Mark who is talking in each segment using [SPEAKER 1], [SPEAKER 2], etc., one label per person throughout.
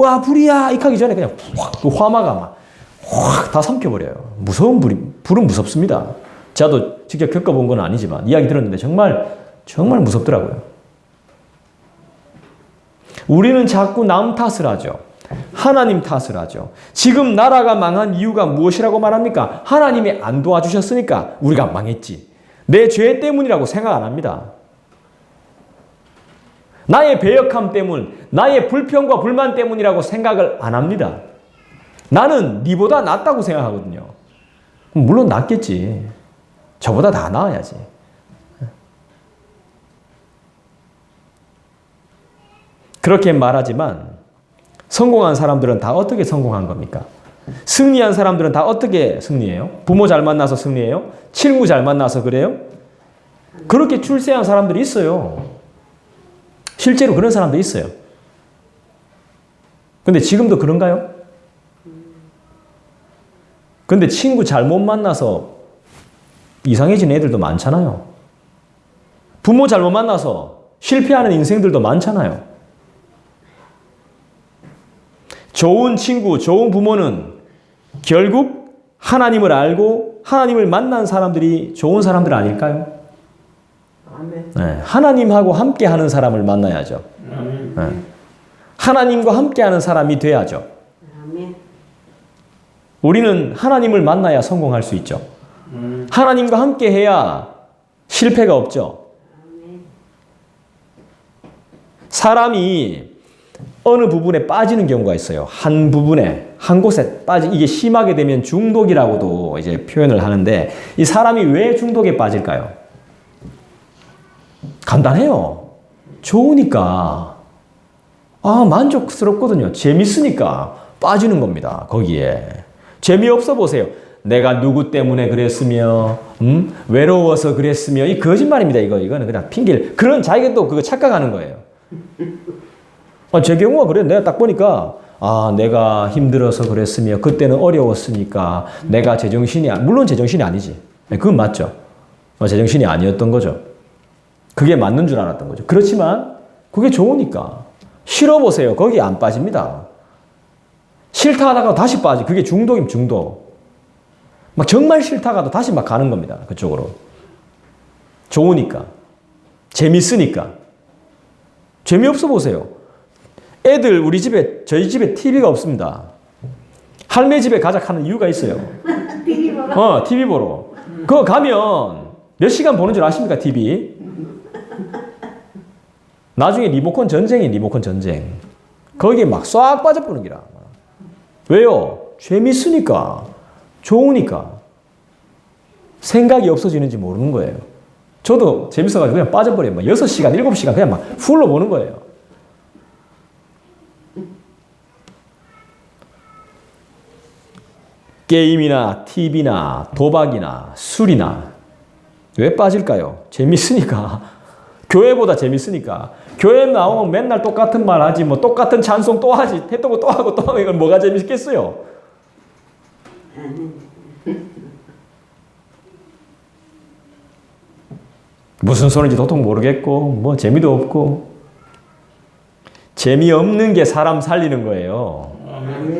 [SPEAKER 1] 와 불이야 이렇게 하기 전에 그냥 확 그 화마가 막 확 다 삼켜버려요. 무서운 불이 불은 무섭습니다. 저도 직접 겪어본 건 아니지만 이야기 들었는데 정말 정말 무섭더라고요. 우리는 자꾸 남 탓을 하죠. 하나님 탓을 하죠. 지금 나라가 망한 이유가 무엇이라고 말합니까? 하나님이 안 도와주셨으니까 우리가 망했지. 내 죄 때문이라고 생각 안 합니다. 나의 배역함 때문, 나의 불평과 불만 때문이라고 생각을 안 합니다. 나는 니보다 낫다고 생각하거든요. 물론 낫겠지. 저보다 다 나아야지. 그렇게 말하지만 성공한 사람들은 다 어떻게 성공한 겁니까? 승리한 사람들은 다 어떻게 승리해요? 부모 잘 만나서 승리해요? 친구 잘 만나서 그래요? 그렇게 출세한 사람들이 있어요. 실제로 그런 사람도 있어요. 근데 지금도 그런가요? 근데 친구 잘못 만나서 이상해진 애들도 많잖아요. 부모 잘못 만나서 실패하는 인생들도 많잖아요. 좋은 친구, 좋은 부모는 결국 하나님을 알고 하나님을 만난 사람들이 좋은 사람들 아닐까요? 네, 하나님하고 함께 하는 사람을 만나야죠. 네. 하나님과 함께 하는 사람이 돼야죠. 우리는 하나님을 만나야 성공할 수 있죠. 하나님과 함께 해야 실패가 없죠. 사람이 어느 부분에 빠지는 경우가 있어요. 한 부분에, 한 곳에 빠지, 이게 심하게 되면 중독이라고도 이제 표현을 하는데, 이 사람이 왜 중독에 빠질까요? 간단해요. 좋으니까. 아, 만족스럽거든요. 재밌으니까 빠지는 겁니다. 거기에. 재미없어 보세요. 내가 누구 때문에 그랬으며, 음? 외로워서 그랬으며, 이 거짓말입니다. 이거, 이거는 그냥 핑계를. 그런 자기가 또 그거 착각하는 거예요. 아, 제 경우가 그래요. 내가 딱 보니까, 아, 내가 힘들어서 그랬으며, 그때는 어려웠으니까, 내가 제정신이, 아- 물론 제정신이 아니지. 네, 그건 맞죠. 어, 제정신이 아니었던 거죠. 그게 맞는 줄 알았던 거죠. 그렇지만, 그게 좋으니까. 싫어보세요. 거기 안 빠집니다. 싫다 하다가 다시 빠지. 그게 중독임, 중독. 막 정말 싫다 가도 다시 막 가는 겁니다. 그쪽으로. 좋으니까. 재밌으니까. 재미없어 보세요. 애들 우리 집에 저희 집에 TV가 없습니다. 할매 집에 가자 하는 이유가 있어요.
[SPEAKER 2] TV 보러.
[SPEAKER 1] 어, TV 보러. 그거 가면 몇 시간 보는 줄 아십니까, TV? 나중에 리모컨 전쟁이 리모컨 전쟁. 거기에 막 싹 빠져보는 기라. 왜요? 재밌으니까. 좋으니까. 생각이 없어지는지 모르는 거예요. 저도 재밌어가지고 그냥 빠져버려요. 막 6시간, 7시간 그냥 막 풀로 보는 거예요. 게임이나 TV나 도박이나 술이나 왜 빠질까요? 재밌으니까. 교회보다 재밌으니까. 교회 나오면 맨날 똑같은 말 하지, 뭐 똑같은 찬송 또 하지, 했던 거 또 하고 또 하고 이건 뭐가 재밌겠어요? 무슨 소리인지 도통 모르겠고, 뭐 재미도 없고. 재미없는 게 사람 살리는 거예요.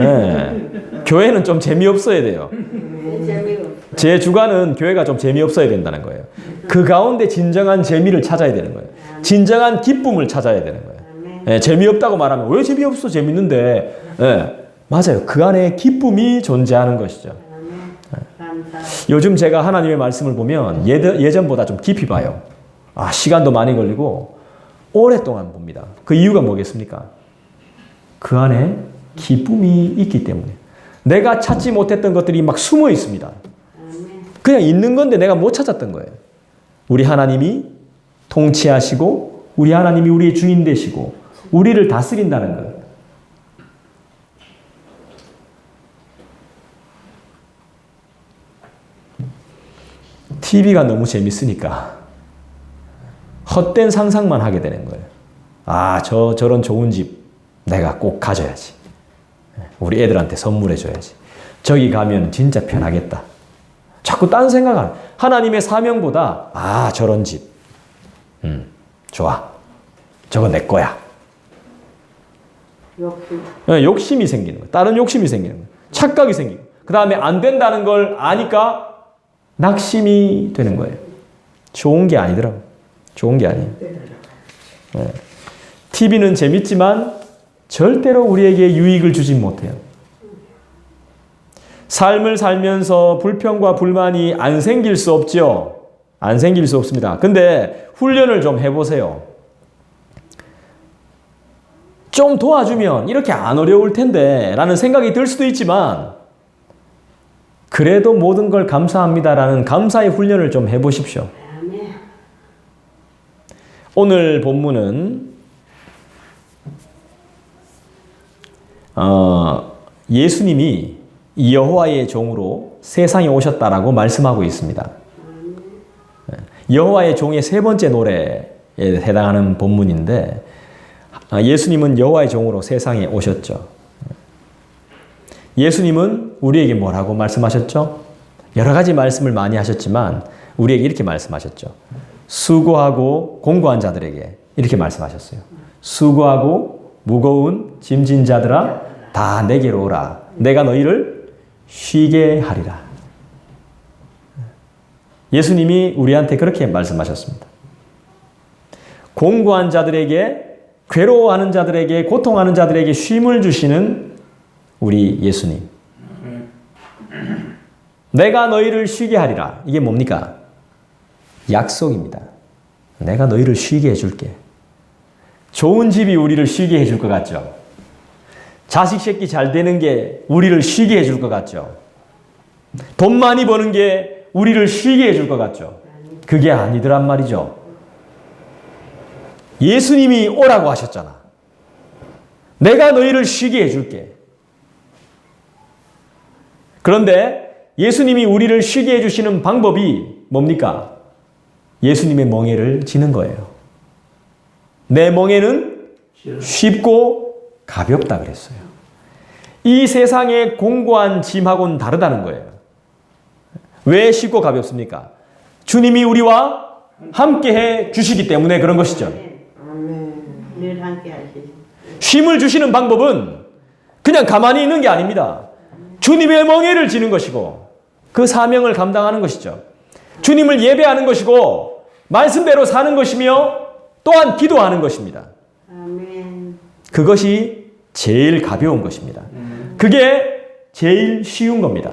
[SPEAKER 1] 예. 교회는 좀 재미없어야 돼요. 제 주관은 교회가 좀 재미없어야 된다는 거예요. 그 가운데 진정한 재미를 찾아야 되는 거예요. 진정한 기쁨을 찾아야 되는 거예요. 예, 재미없다고 말하면 왜 재미없어? 재밌는데. 예, 맞아요. 그 안에 기쁨이 존재하는 것이죠.
[SPEAKER 2] 감사.
[SPEAKER 1] 요즘 제가 하나님의 말씀을 보면 예전, 예전보다 좀 깊이 봐요. 아, 시간도 많이 걸리고 오랫동안 봅니다. 그 이유가 뭐겠습니까? 그 안에 기쁨이 있기 때문에. 내가 찾지 못했던 것들이 막 숨어 있습니다. 그냥 있는 건데 내가 못 찾았던 거예요. 우리 하나님이 통치하시고, 우리 하나님이 우리의 주인 되시고, 우리를 다스린다는 것. TV가 너무 재밌으니까 헛된 상상만 하게 되는 거예요. 아, 저, 저런 좋은 집 내가 꼭 가져야지. 우리 애들한테 선물해줘야지. 저기 가면 진짜 편하겠다. 자꾸 딴 생각을 하나님의 사명보다 아 저런 집, 음 좋아, 저거 내 거야.
[SPEAKER 2] 욕심.
[SPEAKER 1] 예, 욕심이 생기는 거예요. 다른 욕심이 생기는 거예요. 착각이 생기고. 그 다음에 안 된다는 걸 아니까 낙심이 되는 거예요. 좋은 게 아니더라고. 좋은 게 아니에요. 예. TV는 재밌지만 절대로 우리에게 유익을 주지 못해요. 삶을 살면서 불평과 불만이 안 생길 수 없죠. 안 생길 수 없습니다. 근데 훈련을 좀 해보세요. 좀 도와주면 이렇게 안 어려울 텐데 라는 생각이 들 수도 있지만 그래도 모든 걸 감사합니다라는 감사의 훈련을 좀 해보십시오. 오늘 본문은 어, 예수님이 여호와의 종으로 세상에 오셨다라고 말씀하고 있습니다. 여호와의 종의 세 번째 노래에 해당하는 본문인데 아, 예수님은 여호와의 종으로 세상에 오셨죠. 예수님은 우리에게 뭐라고 말씀하셨죠? 여러 가지 말씀을 많이 하셨지만 우리에게 이렇게 말씀하셨죠. 수고하고 공고한 자들에게 이렇게 말씀하셨어요. 수고하고 무거운 짐진 자들아 다 내게로 오라. 내가 너희를 쉬게 하리라. 예수님이 우리한테 그렇게 말씀하셨습니다. 공고한 자들에게 괴로워하는 자들에게 고통하는 자들에게 쉼을 주시는 우리 예수님. 내가 너희를 쉬게 하리라. 이게 뭡니까? 약속입니다. 내가 너희를 쉬게 해줄게. 좋은 집이 우리를 쉬게 해줄 것 같죠? 자식 새끼 잘 되는 게 우리를 쉬게 해줄 것 같죠? 돈 많이 버는 게 우리를 쉬게 해줄 것 같죠? 그게 아니더란 말이죠. 예수님이 오라고 하셨잖아. 내가 너희를 쉬게 해줄게. 그런데 예수님이 우리를 쉬게 해주시는 방법이 뭡니까? 예수님의 멍에를 지는 거예요. 내 멍에는 쉽고 가볍다 그랬어요. 이 세상의 공고한 짐하고는 다르다는 거예요. 왜 쉽고 가볍습니까? 주님이 우리와 함께 해 주시기 때문에 그런 것이죠.
[SPEAKER 2] 늘 함께 하시지.
[SPEAKER 1] 쉼을 주시는 방법은 그냥 가만히 있는 게 아닙니다. 주님의 멍에를 지는 것이고 그 사명을 감당하는 것이죠. 주님을 예배하는 것이고 말씀대로 사는 것이며 또한 기도하는 것입니다.
[SPEAKER 2] 아멘.
[SPEAKER 1] 그것이 제일 가벼운 것입니다. 그게 제일 쉬운 겁니다.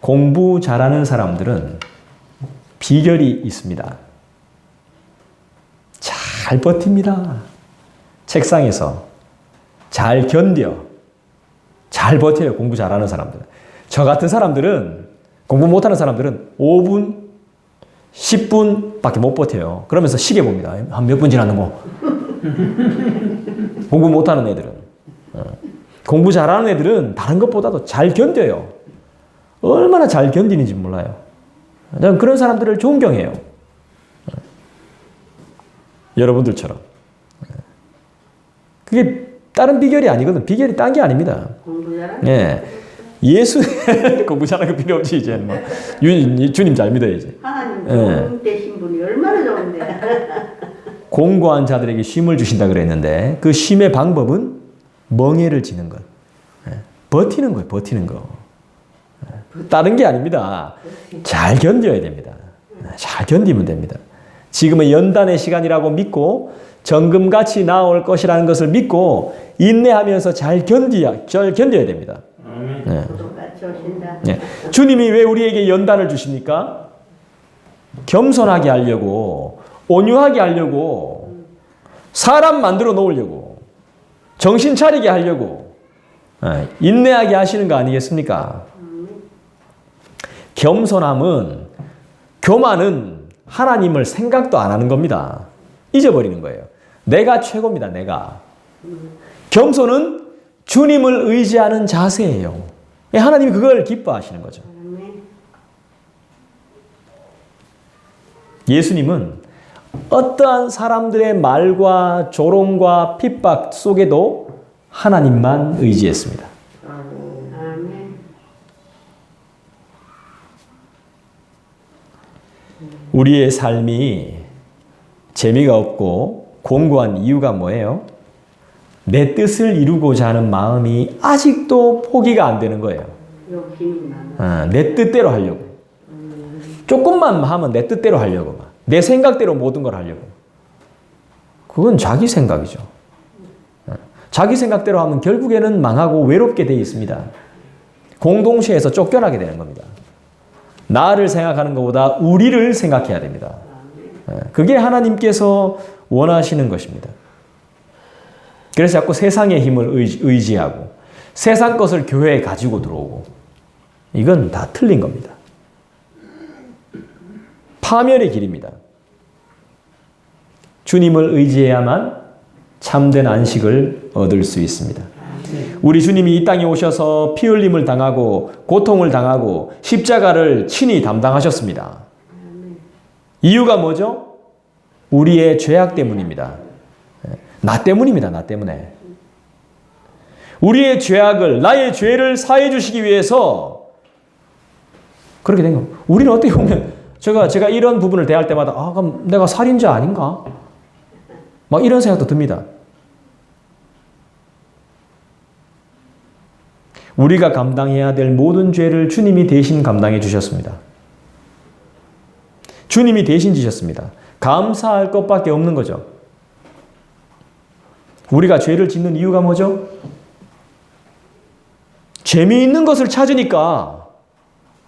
[SPEAKER 1] 공부 잘하는 사람들은 비결이 있습니다. 잘 버팁니다. 책상에서 잘 견뎌. 잘 버텨요. 공부 잘하는 사람들. 저 같은 사람들은 공부 못하는 사람들은 5분, 10분밖에 못 버텨요. 그러면서 시계 봅니다. 한 몇 분 지났는고. 공부 못하는 애들은. 어. 공부 잘하는 애들은 다른 것보다도 잘 견뎌요. 얼마나 잘 견디는지 몰라요. 저는 그런 사람들을 존경해요. 여러분들처럼. 그게 다른 비결이 아니거든. 비결이 딴 게 아닙니다.
[SPEAKER 2] 공부 잘하는
[SPEAKER 1] 예. 예수 공부 잘하는 거 필요 없지 이제 뭐 유- 주님 잘 믿어야지.
[SPEAKER 2] 하나님
[SPEAKER 1] 예.
[SPEAKER 2] 되신 분이 얼마나 좋은데.
[SPEAKER 1] 공고한 자들에게 쉼을 주신다 그랬는데 그 쉼의 방법은 멍에를 지는 것. 예. 버티는 거예요. 버티는 거. 예. 다른 게 아닙니다. 잘 견뎌야 됩니다. 예. 잘 견디면 됩니다. 지금은 연단의 시간이라고 믿고 정금같이 나올 것이라는 것을 믿고 인내하면서 잘 견디야, 잘 견뎌야 됩니다. 예.
[SPEAKER 2] 오신다.
[SPEAKER 1] 예. 주님이 왜 우리에게 연단을 주십니까? 겸손하게 하려고, 온유하게 하려고, 사람 만들어 놓으려고, 정신 차리게 하려고, 예, 인내하게 하시는 거 아니겠습니까? 겸손함은, 교만은 하나님을 생각도 안 하는 겁니다. 잊어버리는 거예요. 내가 최고입니다, 내가. 겸손은 주님을 의지하는 자세예요. 예, 하나님이 그걸 기뻐하시는 거죠. 예수님은 어떠한 사람들의 말과 조롱과 핍박 속에도 하나님만 의지했습니다. 우리의 삶이 재미가 없고 공고한 이유가 뭐예요? 내 뜻을 이루고자 하는 마음이 아직도 포기가 안 되는 거예요. 어, 내 뜻대로 하려고. 조금만 하면 내 뜻대로 하려고. 막. 내 생각대로 모든 걸 하려고. 그건 자기 생각이죠. 어, 자기 생각대로 하면 결국에는 망하고 외롭게 돼 있습니다. 공동체에서 쫓겨나게 되는 겁니다. 나를 생각하는 것보다 우리를 생각해야 됩니다. 어, 그게 하나님께서 원하시는 것입니다. 그래서 자꾸 세상의 힘을 의지- 의지하고 세상 것을 교회에 가지고 들어오고 이건 다 틀린 겁니다. 파멸의 길입니다. 주님을 의지해야만 참된 안식을 얻을 수 있습니다. 우리 주님이 이 땅에 오셔서 피 흘림을 당하고 고통을 당하고 십자가를 친히 담당하셨습니다. 이유가 뭐죠? 우리의 죄악 때문입니다. 나 때문입니다. 나 때문에. 우리의 죄악을 나의 죄를 사해 주시기 위해서 그렇게 된 겁니다. 우리는 어떻게 보면 제가 제가 이런 부분을 대할 때마다 아 그럼 내가 살인자 아닌가? 막 이런 생각도 듭니다. 우리가 감당해야 될 모든 죄를 주님이 대신 감당해 주셨습니다. 주님이 대신 지셨습니다. 감사할 것밖에 없는 거죠. 우리가 죄를 짓는 이유가 뭐죠? 재미있는 것을 찾으니까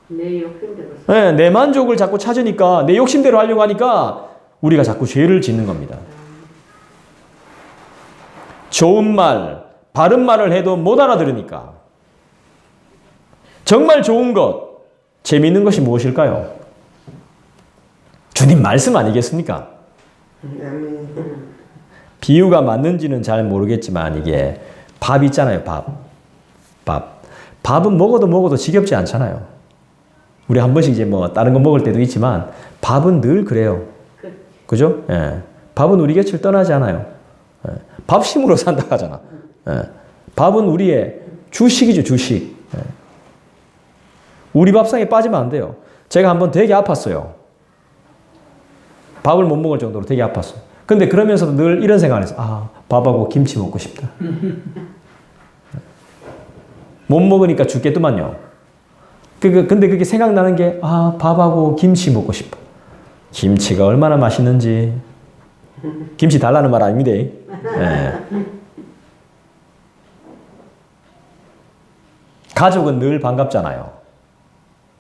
[SPEAKER 2] 내 욕심대로
[SPEAKER 1] 네, 내 만족을 자꾸 찾으니까 내 욕심대로 하려고 하니까 우리가 자꾸 죄를 짓는 겁니다. 좋은 말, 바른 말을 해도 못 알아들으니까 정말 좋은 것, 재미있는 것이 무엇일까요? 주님 말씀 아니겠습니까? 비유가 맞는지는 잘 모르겠지만 이게 밥 있잖아요, 밥. 밥. 밥은 먹어도 먹어도 지겹지 않잖아요. 우리 한 번씩 이제 뭐 다른 거 먹을 때도 있지만 밥은 늘 그래요. 그죠? 예. 밥은 우리 곁을 떠나지 않아요. 예. 밥심으로 산다 하잖아. 예. 밥은 우리의 주식이죠, 주식. 예. 우리 밥상에 빠지면 안 돼요. 제가 한번 되게 아팠어요. 밥을 못 먹을 정도로 되게 아팠어요. 근데 그러면서도 늘 이런 생각을 했어요. 아, 밥하고 김치 먹고 싶다. 못 먹으니까 죽겠더만요. 근데 그게 생각나는 게, 아, 밥하고 김치 먹고 싶어. 김치가 얼마나 맛있는지. 김치 달라는 말 아닙니다. 예. 가족은 늘 반갑잖아요.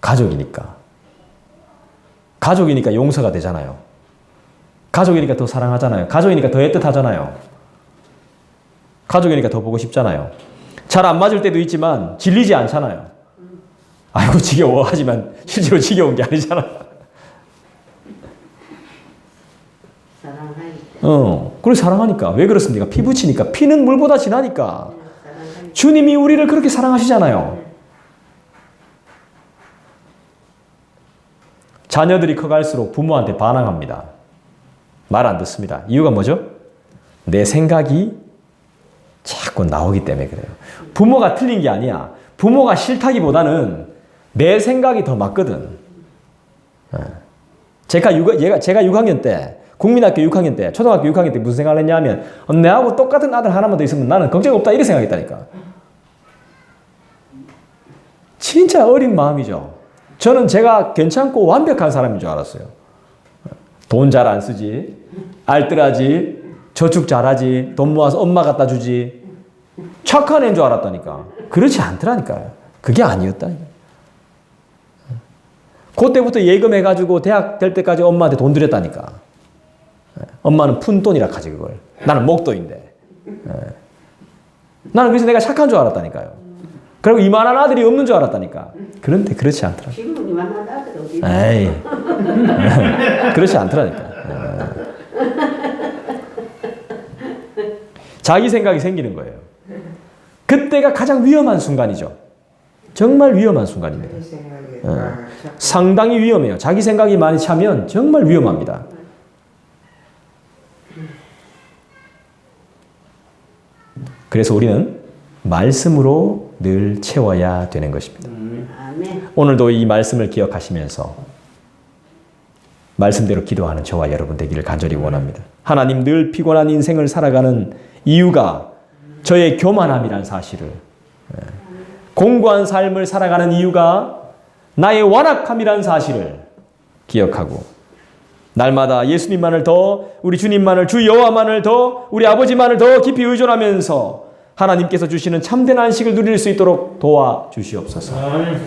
[SPEAKER 1] 가족이니까. 가족이니까 용서가 되잖아요. 가족이니까 더 사랑하잖아요. 가족이니까 더 애틋하잖아요. 가족이니까 더 보고 싶잖아요. 잘 안 맞을 때도 있지만 질리지 않잖아요. 아이고 지겨워 하지만 실제로 지겨운 게 아니잖아. 어, 그걸 사랑하니까 왜 그렇습니까? 피 붙이니까 피는 물보다 진하니까. 주님이 우리를 그렇게 사랑하시잖아요. 자녀들이 커갈수록 부모한테 반항합니다. 말 안 듣습니다. 이유가 뭐죠? 내 생각이 자꾸 나오기 때문에 그래요. 부모가 틀린 게 아니야. 부모가 싫다기보다는 내 생각이 더 맞거든. 예. 제가 6, 얘가, 제가 6학년 때, 국민학교 6학년 때, 초등학교 6학년 때 무슨 생각을 했냐면, 어, 내하고 똑같은 아들 하나만 더 있으면 나는 걱정 없다. 이렇게 생각했다니까. 진짜 어린 마음이죠. 저는 제가 괜찮고 완벽한 사람인 줄 알았어요. 돈 잘 안 쓰지, 알뜰하지, 저축 잘하지, 돈 모아서 엄마 갖다 주지. 착한 애인 줄 알았다니까. 그렇지 않더라니까요. 그게 아니었다니까. 그때부터 예금해가지고 대학 될 때까지 엄마한테 돈 드렸다니까. 엄마는 푼돈이라 하지 그걸. 나는 목돈인데. 예. 나는 그래서 내가 착한 줄 알았다니까요. 그리고 이만한 아들이 없는 줄 알았다니까. 그런데 그렇지 않더라.
[SPEAKER 2] 지금은 이만한 아들 어디?
[SPEAKER 1] 에이. 그렇지 않더라니까. 예. 자기 생각이 생기는 거예요. 그때가 가장 위험한 순간이죠. 정말 위험한 순간입니다. 예. 상당히 위험해요. 자기 생각이 많이 차면 정말 위험합니다. 그래서 우리는 말씀으로 늘 채워야 되는 것입니다. 오늘도 이 말씀을 기억하시면서 말씀대로 기도하는 저와 여러분 되기를 간절히 원합니다. 하나님 늘 피곤한 인생을 살아가는 이유가 저의 교만함이란 사실을 예, 공고한 삶을 살아가는 이유가 나의 완악함이란 사실을 기억하고 날마다 예수님만을 더 우리 주님만을 주 여호와만을 더 우리 아버지만을 더 깊이 의존하면서 하나님께서 주시는 참된 안식을 누릴 수 있도록 도와 주시옵소서.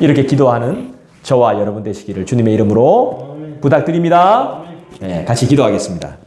[SPEAKER 1] 이렇게 기도하는 저와 여러분 되시기를 주님의 이름으로 부탁드립니다. 네, 같이 기도하겠습니다.